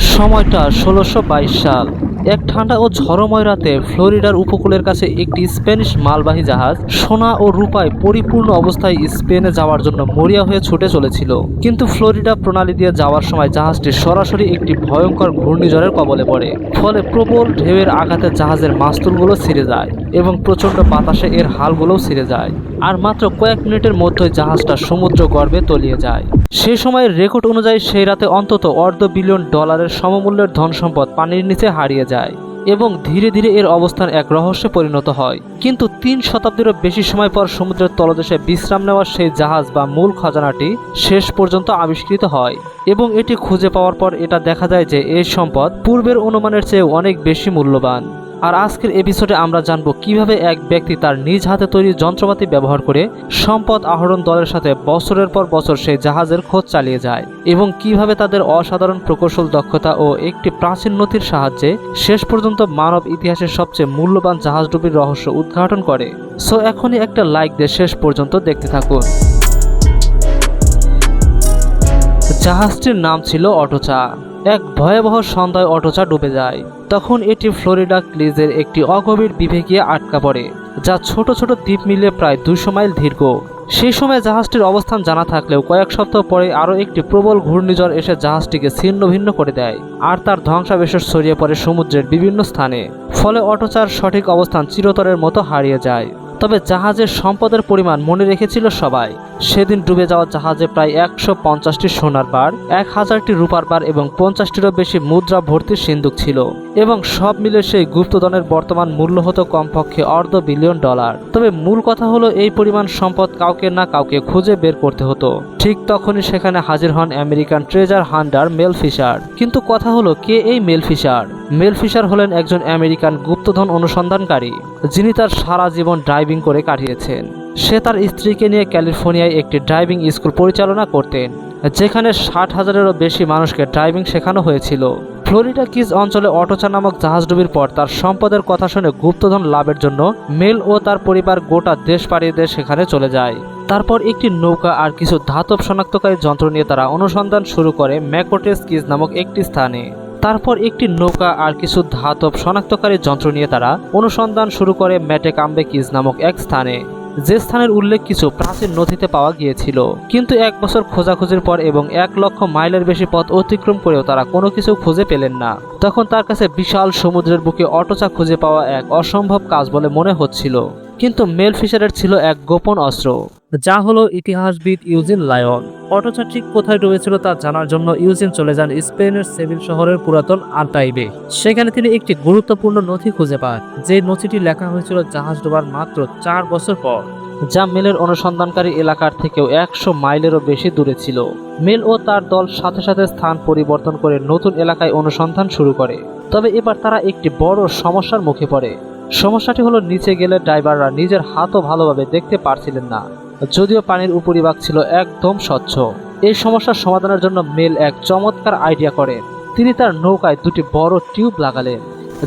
সময়টা ষোলোশো সাল। এক ঠান্ডা ও ঝড়ময় রাতে ফ্লোরিডার উপকূলের কাছে একটি স্প্যানিশ মালবাহী জাহাজ সোনা ও রূপায় পরিপূর্ণ অবস্থায় স্পেনে যাওয়ার জন্য মরিয়া হয়ে ছুটে চলেছিল। কিন্তু ফ্লোরিডা প্রণালী দিয়ে যাওয়ার সময় জাহাজটি সরাসরি একটি ভয়ঙ্কর ঘূর্ণিঝড়ের কবলে পড়ে। ফলে প্রবল ঢেউয়ের আঘাতে জাহাজের মাস্তুলগুলো ছিঁড়ে যায়। এবং প্রচণ্ড বাতাসে এর হালগুলোও ছিঁড়ে যায়। আর মাত্র কয়েক মিনিটের মধ্যেই জাহাজটা সমুদ্র গর্ভে তলিয়ে যায়। সেই সময়ের রেকর্ড অনুযায়ী সেই রাতে অন্তত অর্ধ বিলিয়ন ডলারের সমমূল্যের ধন সম্পদ পানির নিচে হারিয়ে যায় এবং ধীরে ধীরে এর অবস্থান এক রহস্যে পরিণত হয়। কিন্তু তিন শতাব্দীরও বেশি সময় পর সমুদ্রের তলদেশে বিশ্রাম নেওয়ার সেই জাহাজ বা মূল খাজানাটি শেষ পর্যন্ত আবিষ্কৃত হয় এবং এটি খুঁজে পাওয়ার পর এটা দেখা যায় যে এই সম্পদ পূর্বের অনুমানের চেয়ে অনেক বেশি মূল্যবান। আর আজকের এপিসোডে আমরা জানব কীভাবে এক ব্যক্তি তার নিজ হাতে তৈরি যন্ত্রপাতি ব্যবহার করে সম্পদ আহরণ দলের সাথে বছরের পর বছর সেই জাহাজের খোঁজ চালিয়ে যায় এবং কীভাবে তাদের অসাধারণ প্রকৌশল দক্ষতা ও একটি প্রাচীন নথির সাহায্যে শেষ পর্যন্ত মানব ইতিহাসের সবচেয়ে মূল্যবান জাহাজডুবির রহস্য উদ্ঘাটন করে। সো এখনই একটা লাইক দিয়ে শেষ পর্যন্ত দেখতে থাকুন। জাহাজটির নাম ছিল অটোচা। এক ভয়াবহ সন্ধ্যায় অটোচা ডুবে যায়। তখন এটি ফ্লোরিডা ক্লিজের একটি অগভীর বিভে গিয়ে আটকা পড়ে, যা ছোট ছোট দ্বীপ মিলিয়ে প্রায় দুশো মাইল দীর্ঘ। সেই সময় জাহাজটির অবস্থান জানা থাকলেও কয়েক সপ্তাহ পরে আরও একটি প্রবল ঘূর্ণিঝড় এসে জাহাজটিকে ছিন্ন ভিন্ন করে দেয় আর তার ধ্বংসাবশেষ ছড়িয়ে পড়ে সমুদ্রের বিভিন্ন স্থানে, ফলে অটোচার সঠিক অবস্থান চিরতরের মতো হারিয়ে যায়। তবে জাহাজের সম্পদের পরিমাণ মনে রেখেছিল সবাই সেদিন ডুবে যাওয়া জাহাজে প্রায় একশো পঞ্চাশটি সোনার বার, এক হাজারটি রূপার বার এবং পঞ্চাশটিরও বেশি মুদ্রা ভর্তি সিন্দুক ছিল। এবং সব মিলে সেই গুপ্তধনের বর্তমান মূল্য হতো কমপক্ষে অর্ধ বিলিয়ন ডলার। তবে মূল কথা হলো এই পরিমাণ সম্পদ কাউকে না কাউকে খুঁজে বের করতে হতো। ঠিক তখনই সেখানে হাজির হন American treasure hunter Mel Fisher. কিন্তু কথা হলো, কে এই মেল ফিশার? মেল ফিশার হলেন একজন আমেরিকান গুপ্তধন অনুসন্ধানকারী, যিনি তার সারা জীবন ড্রাইভিং করে কাটিয়েছেন। সে তার স্ত্রীকে নিয়ে ক্যালিফোর্নিয়ায় একটি ড্রাইভিং স্কুল পরিচালনা করতেন, যেখানে ষাট হাজারেরও বেশি মানুষকে ড্রাইভিং শেখানো হয়েছিল। ফ্লোরিডা কিজ অঞ্চলে অটোচা নামক জাহাজডুবির পর তার সম্পদের কথা শুনে গুপ্তধন লাভের জন্য মেল ও তার পরিবার গোটা দেশ পাড়িয়ে দিয়ে সেখানে চলে যায়। তারপর একটি নৌকা আর কিছু ধাতব শনাক্তকারী যন্ত্র নিয়ে তারা অনুসন্ধান শুরু করে ম্যাকোটেস কিজ নামক একটি স্থানে। তারপর একটি নৌকা আর কিছু ধাতব শনাক্তকারী যন্ত্র নিয়ে তারা অনুসন্ধান শুরু করে ম্যাটেকাম্বে কিজ নামক এক স্থানে। যে স্থানের উল্লেখ কিছু প্রাচীন নথিতে পাওয়া গিয়েছিল। কিন্তু এক বছর খোঁজাখুঁজির পর এবং এক লক্ষ মাইলের বেশি পথ অতিক্রম করেও তারা কোনো কিছু খুঁজে পেলেন না। তখন তার কাছে বিশাল সমুদ্রের বুকে অটোচা খুঁজে পাওয়া এক অসম্ভব কাজ বলে মনে হচ্ছিল। কিন্তু মেল ফিশারের ছিল এক গোপন অস্ত্র। যা হলো ইতিহাসবিদ ইউজিন লায়ন। অটোচা ঠিক কোথায় ডুবেছিল তা জানার জন্য ইউজিন চলে যান স্পেনের সেভিল শহরের পুরাতন আন্টাইবে সেখানে তিনি একটি গুরুত্বপূর্ণ নথি খুঁজে পান, যে নথিটি লেখা হয়েছিল জাহাজ ডোবার মাত্র চার বছর পর, যা মেলের অনুসন্ধানকারী এলাকার থেকেও একশো মাইলেরও বেশি দূরে ছিল। মেল ও তার দল সাথে সাথে স্থান পরিবর্তন করে নতুন এলাকায় অনুসন্ধান শুরু করে। তবে এবার তারা একটি বড় সমস্যার মুখে পড়ে। সমস্যাটি হলো নিচে গেলে ড্রাইভাররা নিজের হাতও ভালোভাবে দেখতে পারছিলেন না। যদিও পানির উপরিভাগ ছিল একদম স্বচ্ছ। এই সমস্যার সমাধানের জন্য মেল এক চমৎকার আইডিয়া করে। তিনি তার নৌকায় দুটি বড় টিউব লাগালেন,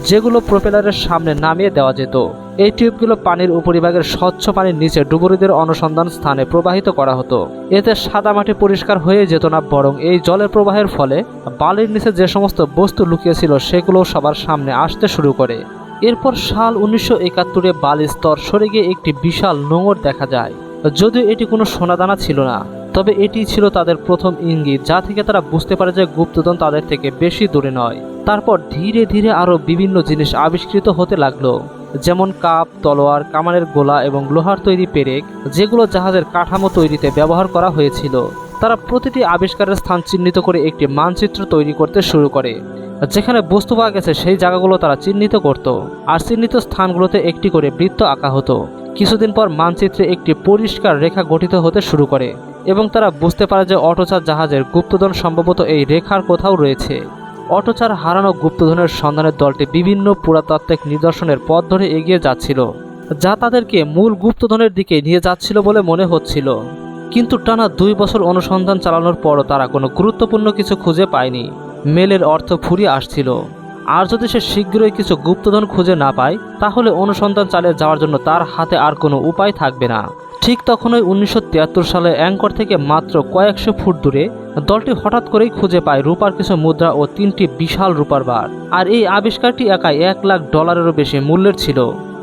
যেগুলো প্রোপেলারের সামনে নামিয়ে দেওয়া যেত। এই টিউবগুলো পানির উপরিভাগের স্বচ্ছ পানির নিচে ডুবুরিদের অনুসন্ধান স্থানে প্রবাহিত করা হতো। এতে সাদা মাটি পরিষ্কার হয়ে যেত না, বরং এই জলের প্রবাহের ফলে বালির নিচে যে সমস্ত বস্তু লুকিয়েছিল সেগুলো সবার সামনে আসতে শুরু করে। এরপর সাল উনিশশো একাত্তরে বালির স্তর সরে গিয়ে একটি বিশাল নোঙর দেখা যায়। যদিও এটি কোনো সোনাদানা ছিল না, তবে এটি ছিল তাদের প্রথম ইঙ্গিত, যা থেকে তারা বুঝতে পারে যে গুপ্তধন তাদের থেকে বেশি দূরে নয়। তারপর ধীরে ধীরে আরও বিভিন্ন জিনিস আবিষ্কৃত হতে লাগল, যেমন কাপ, তলোয়ার, কামানের গোলা এবং লোহার তৈরি পেরেক, যেগুলো জাহাজের কাঠামো তৈরিতে ব্যবহার করা হয়েছিল। তারা প্রতিটি আবিষ্কারের স্থান চিহ্নিত করে একটি মানচিত্র তৈরি করতে শুরু করে, যেখানে বস্তু পাওয়া গেছে সেই জায়গাগুলো তারা চিহ্নিত করত। আর চিহ্নিত স্থানগুলোতে একটি করে বৃত্ত আঁকা হতো। কিছুদিন পর মানচিত্রে একটি পরিষ্কার রেখা গঠিত হতে শুরু করে, এবং তারা বুঝতে পারে যে অটোচার জাহাজের গুপ্তধন সম্ভবত এই রেখার কোথাও রয়েছে। অটোচার হারানো গুপ্তধনের সন্ধানের দলটি বিভিন্ন পুরাতাত্ত্বিক নিদর্শনের পথ ধরে এগিয়ে যাচ্ছিল, যা তাদেরকে মূল গুপ্তধনের দিকে নিয়ে যাচ্ছিল বলে মনে হচ্ছিল। কিন্তু টানা দুই বছর অনুসন্ধান চালানোর পরও তারা কোনো গুরুত্বপূর্ণ কিছু খুঁজে পায়নি। মেলের অর্থ ফুরিয়ে আসছিল। আর যদি সে শীঘ্রই কিছু গুপ্তধন খুঁজে না পায়, তাহলে অনুসন্ধান চালিয়ে যাওয়ার জন্য তার হাতে আর কোনো উপায় থাকবে না। ঠিক তখনই উনিশশো তিয়াত্তর সালে অ্যাঙ্কর থেকে মাত্র কয়েকশো ফুট দূরে দলটি হঠাৎ করেই খুঁজে পায় রূপার কিছু মুদ্রা ও তিনটি বিশাল রূপার বার। আর এই আবিষ্কারটি একাই এক লাখ ডলারেরও বেশি মূল্যের ছিল।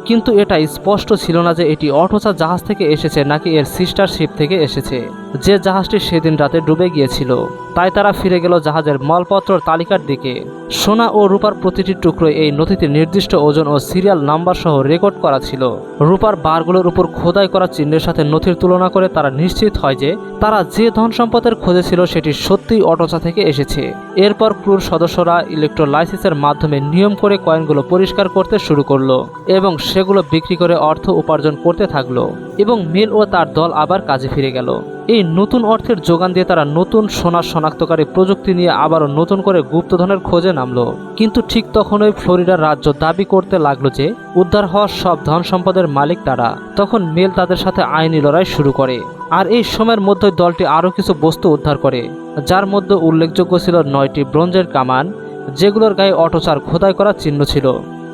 কিন্তু এটা স্পষ্ট ছিল না যে এটি অটোচা জাহাজ থেকে এসেছে নাকি এর সিস্টার শিপ থেকে এসেছে, যে জাহাজটি সেদিন রাতে ডুবে গিয়েছিল। তাই তারা ফিরে গেল জাহাজের মালপত্র তালিকার দিকে। সোনা ও রূপার প্রতিটি টুকরো এই নথিতে নির্দিষ্ট ওজন ও সিরিয়াল নাম্বার সহ রেকর্ড করা ছিল। রূপার বারগুলোর উপর খোদাই করা চিহ্নের সাথে নথির তুলনা করে তারা নিশ্চিত হয় যে তারা যে ধন সম্পদের খোঁজে ছিল সেটি সত্যিই অটোচা থেকে এসেছে। এরপর ক্রুর সদস্যরা ইলেকট্রোলাইসিসের মাধ্যমে নিয়ম করে কয়েনগুলো পরিষ্কার করতে শুরু করল এবং সেগুলো বিক্রি করে অর্থ উপার্জন করতে থাকল এবং মিল ও তার দল আবার কাজে ফিরে গেল। এই নতুন অর্থের যোগান দিয়ে তারা নতুন সোনার শনাক্তকারী প্রযুক্তি নিয়ে আবারও নতুন করে গুপ্তধনের খোঁজে নামলো। কিন্তু ঠিক তখনই ফ্লোরিডার রাজ্য দাবি করতে লাগল যে, উদ্ধার হওয়া সব ধন সম্পদের মালিক তারা। তখন মেল তাদের সাথে আইনি লড়াই শুরু করে। আর এই সময়ের মধ্যে দলটি আরও কিছু বস্তু উদ্ধার করে। যার মধ্যে উল্লেখযোগ্য ছিল নয়টি ব্রোঞ্জের কামান, যেগুলোর গায়ে অটোচার খোদাই করা চিহ্ন ছিল।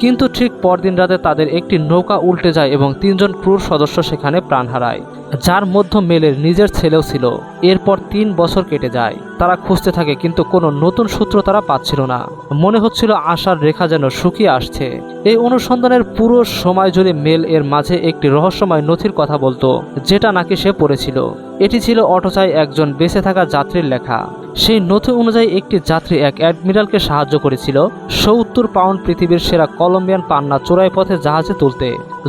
কিন্তু ঠিক পরদিন রাতে তাদের একটি নৌকা উল্টে যায় এবং তিনজন ক্রুর সদস্য সেখানে প্রাণ হারায়, যার মধ্যে মেলের নিজের ছেলেও ছিল। এরপর তিন বছর কেটে যায়। তারা খুঁজতে থাকে কিন্তু কোনো নতুন সূত্র তারা পাচ্ছিল না। মনে হচ্ছিল আশার রেখা যেন শুকিয়ে আসছে। এই অনুসন্ধানের পুরো সময় জুড়ে মেল এর মাঝে একটি রহস্যময় নথির কথা বলতো, যেটা নাকি সে পড়েছিল। এটি ছিল অটোচায় একজন বেঁচে থাকা যাত্রীর লেখা। সেই নথি অনুযায়ী একটি যাত্রী এক অ্যাডমিরালকে সাহায্য করেছিল সত্তর পাউন্ড পৃথিবীর সেরা কলম্বিয়ান পান্না চোরাই পথে জাহাজে তুলতে।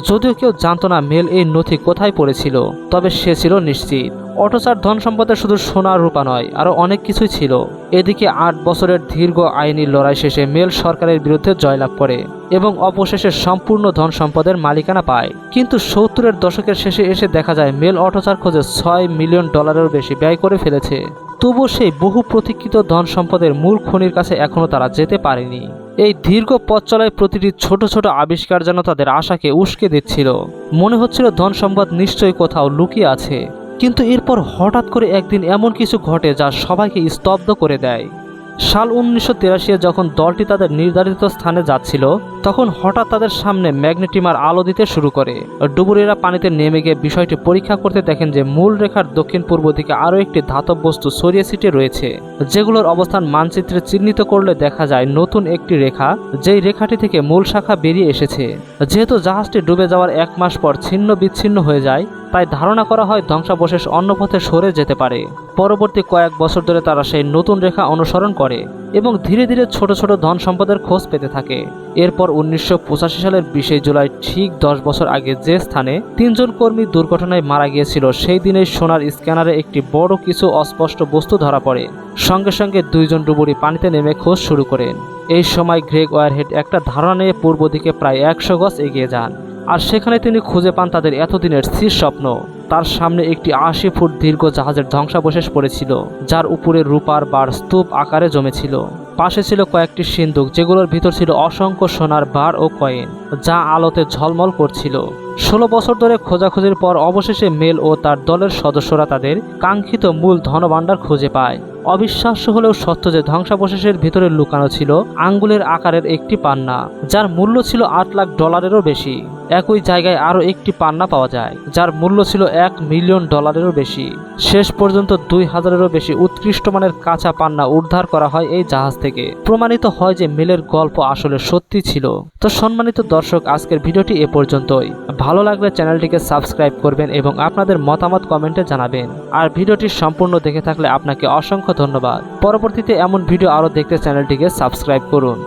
যদিও কেউ জানত না মেল এই নথি কোথায় পড়েছিল, তবে সে ছিল নিশ্চিত। অটোচার ধন সম্পদে শুধু সোনা, রূপা নয়, আরও অনেক কিছুই ছিল। এদিকে আট বছরের দীর্ঘ আইনি লড়াই শেষে মেল সরকারের বিরুদ্ধে জয়লাভ করে এবং অবশেষে সম্পূর্ণ ধন সম্পদের মালিকানা পায়। কিন্তু সত্তরের দশকের শেষে এসে দেখা যায় মেল অটোচার খোঁজে ছয় মিলিয়ন ডলারেরও বেশি ব্যয় করে ফেলেছে। তবুও সেই বহু প্রতীক্ষিত ধন সম্পদের মূল খনির কাছে এখনও তারা যেতে পারেনি। এই দীর্ঘ পথ চলায় প্রতিটি ছোট ছোট আবিষ্কার যেন তাদের আশাকে উস্কে দিচ্ছিল। মনে হচ্ছিল ধন সম্পদ নিশ্চয়ই কোথাও লুকিয়ে আছে। কিন্তু এরপর হঠাৎ করে একদিন এমন কিছু ঘটে যা সবাইকে স্তব্ধ করে দেয়। সাল উনিশশো তিরাশি যখন দলটি তাদের নির্ধারিত স্থানে যাচ্ছিল, তখন হঠাৎ তাদের সামনে ম্যাগনেটিমার আলো দিতে শুরু করে। ডুবুরিরা পানিতে নেমে গিয়ে বিষয়টি পরীক্ষা করতে দেখেন যে মূল রেখার দক্ষিণ পূর্ব দিকে আরও একটি ধাতব বস্তু ছড়িয়ে ছিটে রয়েছে, যেগুলোর অবস্থান মানচিত্রে চিহ্নিত করলে দেখা যায় নতুন একটি রেখা, যেই রেখাটি থেকে মূল শাখা বেরিয়ে এসেছে। যেহেতু জাহাজটি ডুবে যাওয়ার এক মাস পর ছিন্ন বিচ্ছিন্ন হয়ে যায় তাই ধারণা করা হয় ধ্বংসাবশেষ অন্য পথে সরে যেতে পারে। পরবর্তী কয়েক বছর ধরে তারা সেই নতুন রেখা অনুসরণ করে এবং ধীরে ধীরে ছোট ছোট ধন সম্পদের খোঁজ পেতে থাকে। এরপর উনিশশো পঁচাশি সালের বিশে জুলাই, ঠিক দশ বছর আগে যে স্থানে তিনজন কর্মী দুর্ঘটনায় মারা গিয়েছিল, সেই দিনেই সোনার স্ক্যানারে একটি বড় কিছু অস্পষ্ট বস্তু ধরা পড়ে। সঙ্গে সঙ্গে দুইজন ডুবুরি পানিতে নেমে খোঁজ শুরু করেন। এই সময় গ্রেগ ওয়ারহেড একটা ধারণা নিয়ে পূর্ব দিকে প্রায় একশো গজ এগিয়ে যান। আর সেখানে তিনি খুঁজে পান তাদের এতদিনের স্থির স্বপ্ন। তার সামনে একটি আশি ফুট দীর্ঘ জাহাজের ধ্বংসাবশেষ পড়েছিল, যার উপরে রূপার বার স্তূপ আকারে জমেছিল। পাশে ছিল কয়েকটি সিন্দুক যেগুলোর ভিতর ছিল অসংখ্য সোনার বার ও কয়েন, যা আলোতে ঝলমল করছিল। ষোলো বছর ধরে খোঁজাখুঁজির পর অবশেষে মেল ও তার দলের সদস্যরা তাদের কাঙ্ক্ষিত মূল ধনভাণ্ডার খুঁজে পায়। অবিশ্বাস্য হলেও সত্য যে ধ্বংসাবশেষের ভিতরে লুকানো ছিল আঙ্গুলের আকারের একটি পান্না, যার মূল্য ছিল আট লাখ ডলারেরও বেশি। একই জায়গায় আরও একটি পান্না পাওয়া যায়, যার মূল্য ছিল এক মিলিয়ন ডলারেরও বেশি। শেষ পর্যন্ত দুই হাজারেরও বেশি উৎকৃষ্ট মানের কাঁচা পান্না উদ্ধার করা হয় এই জাহাজ থেকে। প্রমাণিত হয় যে মিলের গল্প আসলে সত্যি ছিল। তো সম্মানিত দর্শক, আজকের ভিডিওটি এ পর্যন্তই। ভালো লাগলে চ্যানেলটিকে সাবস্ক্রাইব করবেন এবং আপনাদের মতামত কমেন্টে জানাবেন। আর ভিডিওটি সম্পূর্ণ দেখে থাকলে আপনাকে অসংখ্য ধন্যবাদ। পরবর্তীতে এমন ভিডিও আরও দেখতে চ্যানেলটিকে সাবস্ক্রাইব করুন।